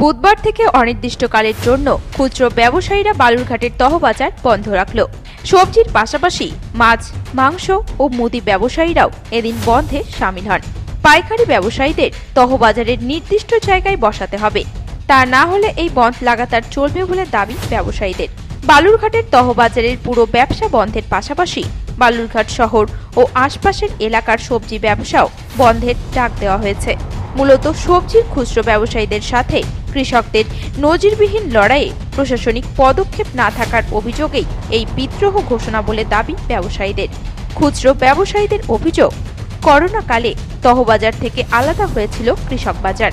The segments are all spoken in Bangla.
বুধবার থেকে অনির্দিষ্টকালের জন্য খুচরো ব্যবসায়ীরা বালুরঘাটের তহবাজার বন্ধ রাখল। সবজির পাশাপাশি মাছ, মাংস ও মুদি ব্যবসায়ীরাও এদিন বন্ধে সামিল হন। পাইকারি ব্যবসায়ীদের তহবাজারের নির্দিষ্ট জায়গায় বসাতে হবে। তা না হলে এই বন্ধ লাগাতার চলবে বলে দাবি ব্যবসায়ীদের। বালুরঘাটের তহবাজারের পুরো ব্যবসা বন্ধের পাশাপাশি বালুরঘাট শহর ও আশপাশের এলাকার সবজি ব্যবসাও বন্ধের ডাক দেওয়া হয়েছে। মূলত সবজির খুচরো ব্যবসায়ীদের সাথে কৃষকদের নজিরবিহীন লড়াইয়ে প্রশাসনিক পদক্ষেপ না থাকার অভিযোগেই এই বিদ্রোহ ঘোষণা বলে দাবি ব্যবসায়ীদের। খুচরো ব্যবসায়ীদের অভিযোগ, করোনাকালে তহবাজার থেকে আলাদা হয়েছিল কৃষক বাজার।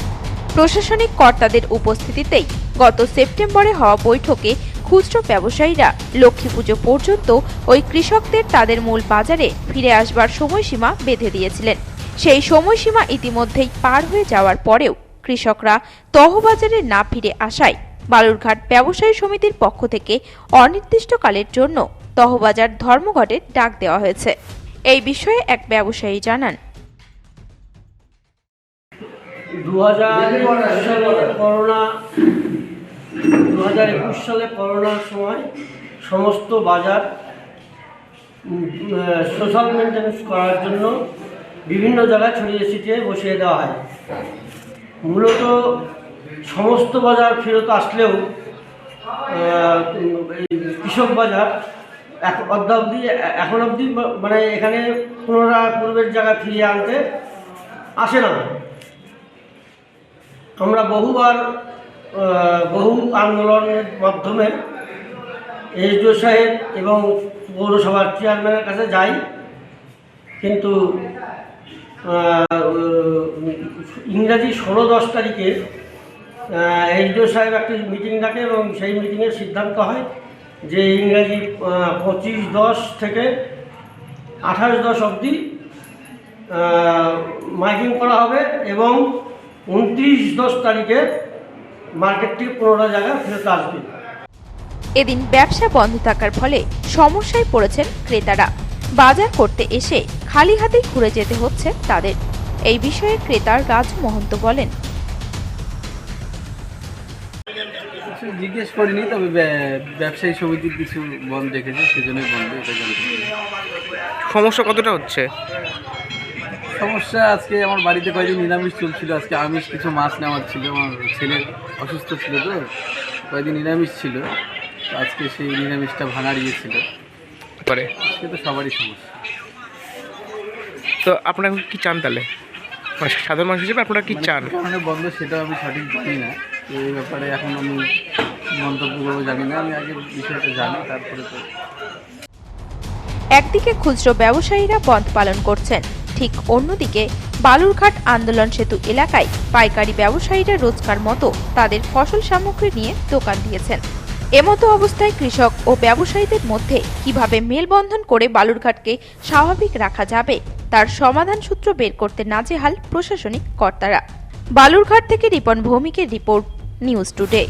প্রশাসনিক কর্তাদের উপস্থিতিতেই গত সেপ্টেম্বরে হওয়া বৈঠকে খুচরো ব্যবসায়ীরা লক্ষ্মী পুজো পর্যন্ত ওই কৃষকদের তাদের মূল বাজারে ফিরে আসবার সময়সীমা বেঁধে দিয়েছিলেন। সেই সময়সীমা ইতিমধ্যেই পার হয়ে যাওয়ার পরেও কৃষকরা তহবাজারে না ফিরে আসায় বালুরঘাট ব্যবসায়ী সমিতির পক্ষ থেকে অনির্দিষ্টকালের জন্য তহবাজার ধর্মঘটের ডাক দেওয়া হয়েছে। এই বিষয়ে এক ব্যবসায়ী জানান। দু হাজার একুশ সালে করোনার সময় সমস্ত বাজার সোশ্যাল মেনটেন্স করার জন্য বিভিন্ন জায়গায় ছড়িয়ে ছিটিয়ে বসিয়ে দেওয়া হয়। মূলত সমস্ত বাজার ফেরত আসলেও কৃষক বাজার এক অদ্যাবধি এখন অবধি মানে এখানে পুনরায় পূর্বের জায়গায় ফিরিয়ে আনতে আসে না। আমরা বহুবার বহু আন্দোলনের মাধ্যমে এসডিও সাহেব এবং পৌরসভার চেয়ারম্যানের কাছে যাই, কিন্তু ইংরাজি ষোলো দশ তারিখে এসডিও সাহেব একটি মিটিং ডাকে এবং সেই মিটিংয়ের সিদ্ধান্ত হয় যে ইংরাজি পঁচিশ দশ থেকে আঠাশ দশ অবধি মাইকিং করা হবে এবং উনত্রিশ দশ তারিখে মার্কেটটি পুনরায় জায়গায় ফেরত আসবে। এদিন ব্যবসা বন্ধ থাকার ফলে সমস্যায় পড়েছেন ক্রেতারা। বাজার করতে এসে খালি হাতেই ঘুরে যেতে হচ্ছে তাদের। এই বিষয়ে ক্রেতার রাজু মহন্ত বলেন। জিজ্ঞেস করিনি তবে ব্যা- ব্যবসায়ী সমিতির কিছু বন্ধ রেখেছে সেজন্যই বন্ধ এটা জানতে সমস্যা কতটা হচ্ছে? সমস্যা আজকে আমার বাড়িতে কয়েকদিন নিরামিষ চলছিল আজকে আমিষ কিছু মাছ নেওয়ার ছিল আমার ছেলে অসুস্থ ছিল তো কয়েকদিন নিরামিষ ছিল আজকে সেই নিরামিষটা ভাঙার গিয়েছিল পরে সে তো সবারই সমস্যা। তো আপনারা এখন কি চান তাহলে? মানে সাধারণ মানুষ হিসেবে আপনারা কি মানে চান? কারণে বন্ধ সেটাও আমি সঠিক জানি না। তো এই ব্যাপারে এখন আমি মন্তব্য করব জানি না। আমি আগে বিষয়টা জানি তারপরে তো একদিকে খুচরো ব্যবসায়ীরা বন্ধ পালন করছেন ঠিক অন্যদিকে বালুরঘাট আন্দোলন সেতু এলাকায় পাইকারি ব্যবসায়ীরা রোজকার মতো তাদের ফসল সামগ্রী নিয়ে দোকান দিয়েছেন। এমতো অবস্থায় কৃষক ও ব্যবসায়ীদের মধ্যে কীভাবে মেলবন্ধন করে বালুরঘাটকে স্বাভাবিক রাখা যাবে, তার সমাধান সূত্র বের করতে নাজেহাল প্রশাসনিক কর্তারা। বালুরঘাট থেকে রিপন ভৌমিকের রিপোর্ট, নিউজ টুডে।